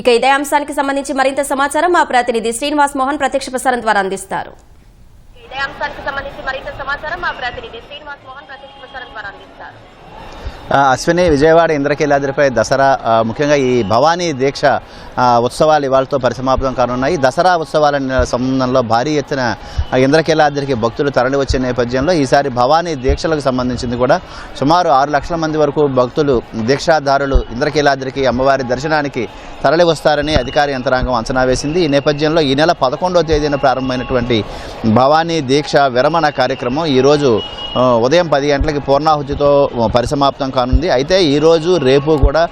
ఇక ఇదే అంశానికి సంబంధించి మరింత సమాచారం మా ప్రతినిధి శ్రీనివాస్ మోహన్ ప్రత్యక్ష ప్రసారం ద్వారా అందిస్తారు. ఇదే అంశానికి సంబంధించి మరింత సమాచారం మా ప్రతినిధి శ్రీనివాస్ మోహన్ ప్రత్యక్ష ప్రసారం ద్వారా అందిస్తారు. అశ్విని విజయవాడ ఇంద్రకీలాద్రిపై దసరా ముఖ్యంగా ఈ భవానీ దీక్ష ఉత్సవాలు ఇవాళతో పరిసమాప్తం కానున్నాయి. దసరా ఉత్సవాల సంబంధంలో భారీ ఎత్తున ఇంద్రకీలాద్రికి భక్తులు తరలి వచ్చే నేపథ్యంలో ఈసారి భవానీ దీక్షలకు సంబంధించింది కూడా సుమారు ఆరు లక్షల మంది వరకు భక్తులు దీక్షాదారులు ఇంద్రకీలాద్రికి అమ్మవారి దర్శనానికి తరలి వస్తారని అధికార యంత్రాంగం అంచనా వేసింది. ఈ నేపథ్యంలో ఈ నెల పదకొండవ తేదీన ప్రారంభమైనటువంటి భవానీ దీక్ష విరమణ కార్యక్రమం ఈరోజు ఉదయం పది గంటలకి పూర్ణాహుతితో పరిసమాప్తం కానుంది. అయితే ఈరోజు రేపు కూడా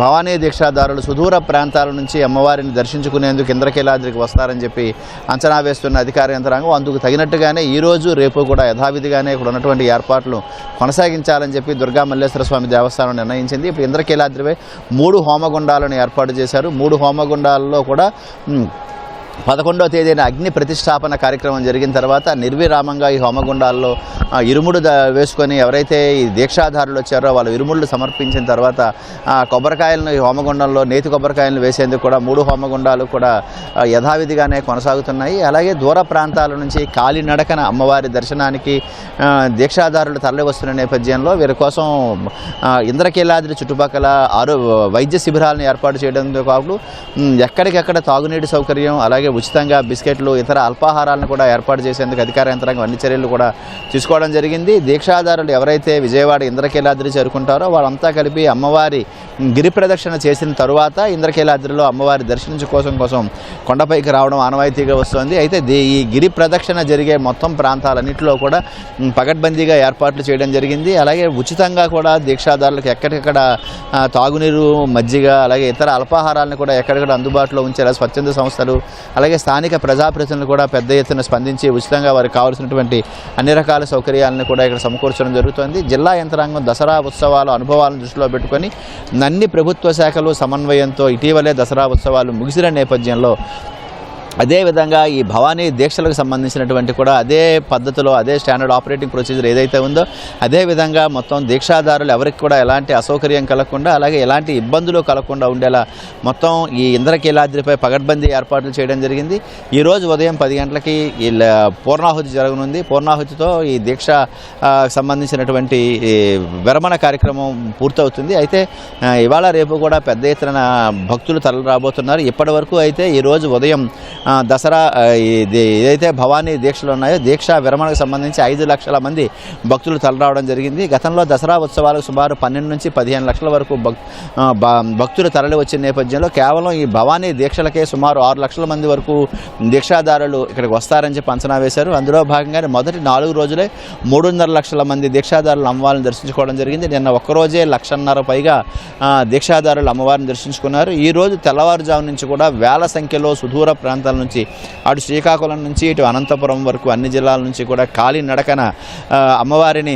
భవానీ దీక్షాదారులు సుదూర ప్రాంతాల నుంచి అమ్మవారిని దర్శించుకునేందుకు ఇంద్రకీలాద్రికి వస్తారని చెప్పి అంచనా వేస్తున్న అధికార యంత్రాంగం అందుకు తగినట్టుగానే ఈరోజు రేపు కూడా యథావిధిగానే ఇక్కడ ఉన్నటువంటి ఏర్పాట్లు కొనసాగించాలని చెప్పి దుర్గా మల్లేశ్వర స్వామి దేవస్థానం నిర్ణయించింది. ఇప్పుడు ఇంద్రకీలాద్రిపై మూడు హోమగుండాలను ఏర్పాటు చేశారు. మూడు హోమగుండాలలో కూడా పదకొండవ తేదీన అగ్ని ప్రతిష్టాపన కార్యక్రమం జరిగిన తర్వాత నిర్విరామంగా ఈ హోమగుండాల్లో ఇరుముడు వేసుకొని ఎవరైతే ఈ దీక్షాధారులు వచ్చారో వాళ్ళు ఇరుముళ్ళు సమర్పించిన తర్వాత కొబ్బరికాయలను ఈ హోమగుండంలో నేతి కొబ్బరికాయలను వేసేందుకు కూడా మూడు హోమగుండాలు కూడా యథావిధిగానే కొనసాగుతున్నాయి. అలాగే దూర ప్రాంతాల నుంచి కాలినడకన అమ్మవారి దర్శనానికి దీక్షాధారులు తరలి వస్తున్న నేపథ్యంలో వీరి కోసం ఇంద్రకీలాద్రి చుట్టుపక్కల ఆరో వైద్య శిబిరాలను ఏర్పాటు చేయడంతో కాకుండా ఎక్కడికెక్కడ తాగునీటి సౌకర్యం అలాగే ఉచితంగా బిస్కెట్లు ఇతర అల్పాహారాలను కూడా ఏర్పాటు చేసేందుకు అధికార యంత్రాంగం అన్ని చర్యలు కూడా తీసుకోవడం జరిగింది. దీక్షాదారులు ఎవరైతే విజయవాడ ఇంద్రకీలాద్రి చేరుకుంటారో వాళ్ళంతా కలిపి అమ్మవారి గిరి ప్రదక్షిణ చేసిన తరువాత ఇంద్రకీలాద్రిలో అమ్మవారి దర్శించు కోసం కోసం కొండపైకి రావడం ఆనవాయితీగా వస్తుంది. అయితే ఈ గిరి ప్రదక్షిణ జరిగే మొత్తం ప్రాంతాలన్నింటిలో కూడా పగడ్బందీగా ఏర్పాట్లు చేయడం జరిగింది. అలాగే ఉచితంగా కూడా దీక్షాదారులకు ఎక్కడికక్కడ తాగునీరు మజ్జిగ అలాగే ఇతర అల్పాహారాలను కూడా ఎక్కడికక్కడ అందుబాటులో ఉంచేలా స్వచ్ఛంద సంస్థలు అలాగే స్థానిక ప్రజాప్రతినిధులు కూడా పెద్ద ఎత్తున స్పందించి ఉచితంగా వారికి కావాల్సినటువంటి అన్ని రకాల సౌకర్యాలను కూడా ఇక్కడ సమకూర్చడం జరుగుతోంది. జిల్లా యంత్రాంగం దసరా ఉత్సవాలు అనుభవాలను దృష్టిలో పెట్టుకొని అన్ని ప్రభుత్వ శాఖలు సమన్వయంతో ఇటీవలే దసరా ఉత్సవాలు ముగిసిన నేపథ్యంలో అదేవిధంగా ఈ భవానీ దీక్షలకు సంబంధించినటువంటి కూడా అదే పద్ధతిలో అదే స్టాండర్డ్ ఆపరేటింగ్ ప్రొసీజర్ ఏదైతే ఉందో అదే విధంగా మొత్తం దీక్షాదారులు ఎవరికి కూడా ఎలాంటి అసౌకర్యం కలగకుండా అలాగే ఎలాంటి ఇబ్బందులు కలగకుండా ఉండేలా మొత్తం ఈ ఇంద్రకీలాద్రిపై పగడ్బందీ ఏర్పాట్లు చేయడం జరిగింది. ఈరోజు ఉదయం పది గంటలకి ఈ పూర్ణాహుతి జరగనుంది. పూర్ణాహుతితో ఈ దీక్ష సంబంధించినటువంటి విరమణ కార్యక్రమం పూర్తవుతుంది. అయితే ఇవాళ రేపు కూడా పెద్ద ఎత్తున భక్తులు తరలి రాబోతున్నారు. ఇప్పటి వరకు అయితే ఈరోజు ఉదయం దసరా ఇది ఏదైతే భవానీ దీక్షలు ఉన్నాయో దీక్ష విరమణకు సంబంధించి ఐదు లక్షల మంది భక్తులు తరలిరావడం జరిగింది. గతంలో దసరా ఉత్సవాలకు సుమారు పన్నెండు నుంచి పదిహేను లక్షల వరకు భక్తులు తరలి వచ్చిన నేపథ్యంలో కేవలం ఈ భవానీ దీక్షలకే సుమారు ఆరు లక్షల మంది వరకు దీక్షాదారులు ఇక్కడికి వస్తారని చెప్పి అంచనా వేశారు. అందులో భాగంగానే మొదటి నాలుగు రోజులే మూడున్నర లక్షల మంది దీక్షాదారులు అమ్మవారిని దర్శించుకోవడం జరిగింది. నిన్న ఒక్కరోజే లక్షన్నర పైగా దీక్షాదారులు అమ్మవారిని దర్శించుకున్నారు. ఈ రోజు తెల్లవారుజాము నుంచి కూడా వేల సంఖ్యలో సుదూర ప్రాంతాల నుంచి అటు శ్రీకాకుళం నుంచి ఇటు అనంతపురం వరకు అన్ని జిల్లాల నుంచి కూడా కాలి నడకన అమ్మవారిని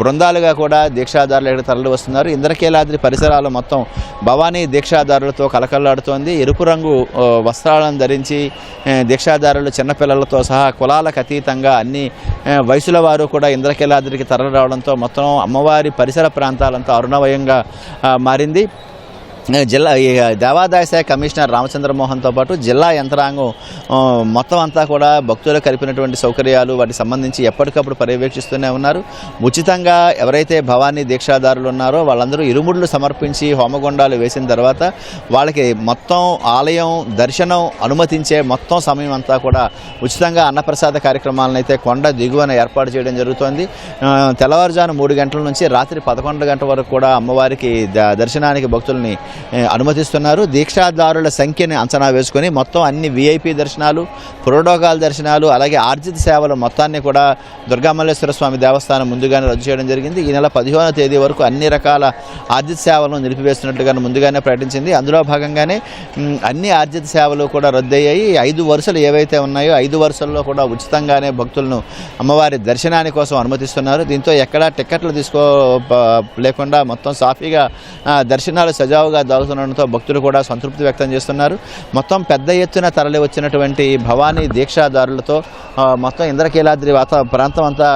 బృందాలుగా కూడా దీక్షాదారులు ఇక్కడ తరలి వస్తున్నారు. ఇంద్రకీలాద్రి పరిసరాలు మొత్తం భవానీ దీక్షాదారులతో కలకల్లాడుతోంది ఎరుపు రంగు వస్త్రాలను ధరించి దీక్షాధారులు దీక్షాదారులు చిన్నపిల్లలతో సహా కులాలకు అతీతంగా అన్ని వయసుల వారు కూడా ఇంద్రకీలాద్రికి తరలి రావడంతో మొత్తం అమ్మవారి పరిసర ప్రాంతాలంతా అరుణవయంగా మారింది. జిల్లా ఈ దేవాదాయ శాఖ కమిషనర్ రామచంద్రమోహన్తో పాటు జిల్లా యంత్రాంగం మొత్తం అంతా కూడా భక్తులకు కలిపినటువంటి సౌకర్యాలు వాటికి సంబంధించి ఎప్పటికప్పుడు పర్యవేక్షిస్తూనే ఉన్నారు. ఉచితంగా ఎవరైతే భవానీ దీక్షాదారులు ఉన్నారో వాళ్ళందరూ ఇరుముడులు సమర్పించి హోమగుండాలు వేసిన తర్వాత వాళ్ళకి మొత్తం ఆలయం దర్శనం అనుమతించే మొత్తం సమయం అంతా కూడా ఉచితంగా అన్నప్రసాద కార్యక్రమాలను అయితే కొండ దిగువన ఏర్పాటు చేయడం జరుగుతోంది. ఆ, తెల్లవారుజాము మూడు గంటల నుంచి రాత్రి పదకొండు గంటల వరకు కూడా అమ్మవారికి ద- దర్శనానికి భక్తుల్ని అనుమతిస్తున్నారు. దీక్షాదారుల సంఖ్యని అంచనా వేసుకొని మొత్తం అన్ని విఐపి దర్శనాలు ప్రోటోకాల్ దర్శనాలు అలాగే ఆర్జిత సేవలు మొత్తాన్ని కూడా దుర్గామల్లేశ్వర స్వామి దేవస్థానం ముందుగానే రద్దు చేయడం జరిగింది. ఈ నెల పదిహేనవ తేదీ వరకు అన్ని రకాల ఆర్జిత సేవలను నిలిపివేస్తున్నట్టుగా ముందుగానే ప్రకటించింది. అందులో భాగంగానే అన్ని ఆర్జిత సేవలు కూడా రద్దయ్యాయి. ఐదు వరుసలు ఏవైతే ఉన్నాయో ఐదు వరుసల్లో కూడా ఉచితంగానే భక్తులను అమ్మవారి దర్శనాని కోసం అనుమతిస్తున్నారు. దీంతో ఎక్కడా టిక్కెట్లు తీసుకో లేకుండా మొత్తం సాఫీగా దర్శనాలు సజావుగా దాగుతుండడంతో భక్తులు కూడా సంతృప్తి వ్యక్తం చేస్తున్నారు. మొత్తం పెద్ద ఎత్తున తరలి వచ్చినటువంటి భవానీ దీక్షాదారులతో మొత్తం ఇంద్రకీలాద్రి వాత ప్రాంతం అంతా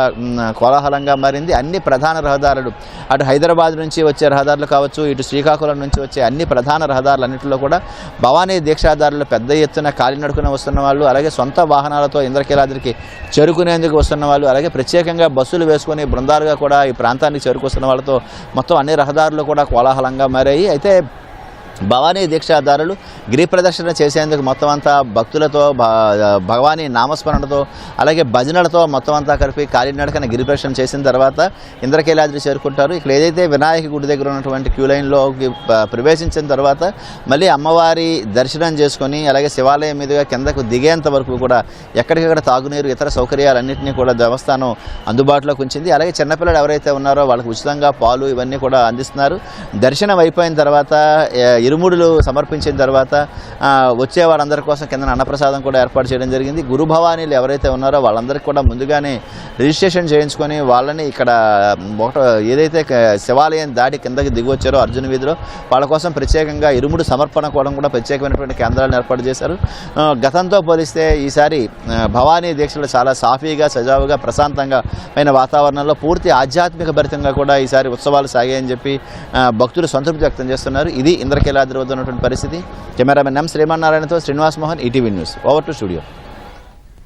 కోలాహలంగా మారింది. అన్ని ప్రధాన రహదారులు అటు హైదరాబాద్ నుంచి వచ్చే రహదారులు కావచ్చు ఇటు శ్రీకాకుళం నుంచి వచ్చే అన్ని ప్రధాన రహదారులు అన్నింటిలో కూడా భవానీ దీక్షాదారులు పెద్ద ఎత్తున కాలినడుకున వస్తున్న వాళ్ళు అలాగే సొంత వాహనాలతో ఇంద్రకీలాద్రికి చేరుకునేందుకు వస్తున్న వాళ్ళు అలాగే ప్రత్యేకంగా బస్సులు వేసుకొని బృందాలుగా కూడా ఈ ప్రాంతానికి చేరుకొస్తున్న వాళ్ళతో మొత్తం అన్ని రహదారులు కూడా కోలాహలంగా మారాయి. అయితే భవానీ దీక్షాదారులు గిరి ప్రదక్షిణ చేసేందుకు మొత్తం అంతా భక్తులతో భ- నామస్మరణతో అలాగే భజనలతో మొత్తం అంతా కలిపి కాలినడకన గిరి ప్రదక్షిణ చేసిన తర్వాత ఇంద్రకీలాద్రి చేరుకుంటారు. ఇక్కడ ఏదైతే వినాయక గుడి దగ్గర ఉన్నటువంటి క్యూ లైన్లోకి ప్రవేశించిన తర్వాత మళ్ళీ అమ్మవారి దర్శనం చేసుకొని అలాగే శివాలయం మీదుగా కిందకు దిగేంత వరకు కూడా ఎక్కడికక్కడ తాగునీరు ఇతర సౌకర్యాలన్నింటినీ కూడా దేవస్థానం అందుబాటులోకి ఉంచింది. అలాగే చిన్నపిల్లలు ఎవరైతే ఉన్నారో వాళ్ళకి ఉచితంగా పాలు ఇవన్నీ కూడా అందిస్తున్నారు. దర్శనం అయిపోయిన తర్వాత ఇరుముడులు సమర్పించిన తర్వాత వచ్చే వారందరి కోసం కింద అన్నప్రసాదం కూడా ఏర్పాటు చేయడం జరిగింది. గురు భవానీలు ఎవరైతే ఉన్నారో వాళ్ళందరికీ కూడా ముందుగానే రిజిస్ట్రేషన్ చేయించుకొని వాళ్ళని ఇక్కడ ఒకట ఏదైతే శివాలయం దాటి కిందకి దిగి వచ్చారో అర్జున వీధిలో వాళ్ళ కోసం ప్రత్యేకంగా ఇరుముడు సమర్పణ కోవడం కూడా ప్రత్యేకమైనటువంటి కేంద్రాలను ఏర్పాటు చేశారు. గతంతో పోలిస్తే ఈసారి భవానీ దీక్షలు చాలా సాఫీగా సజావుగా ప్రశాంతంగా అయిన వాతావరణంలో పూర్తి ఆధ్యాత్మిక భరితంగా కూడా ఈసారి ఉత్సవాలు సాగాయని చెప్పి భక్తులు సంతృప్తి వ్యక్తం చేస్తున్నారు. ఇది ఇంద్రకీల వద్ద ఉన్నటువంటి పరిస్థితి. Cameraman M శ్రీమన్నారాయణతో Srinivas Mohan ETV news. Over to studio.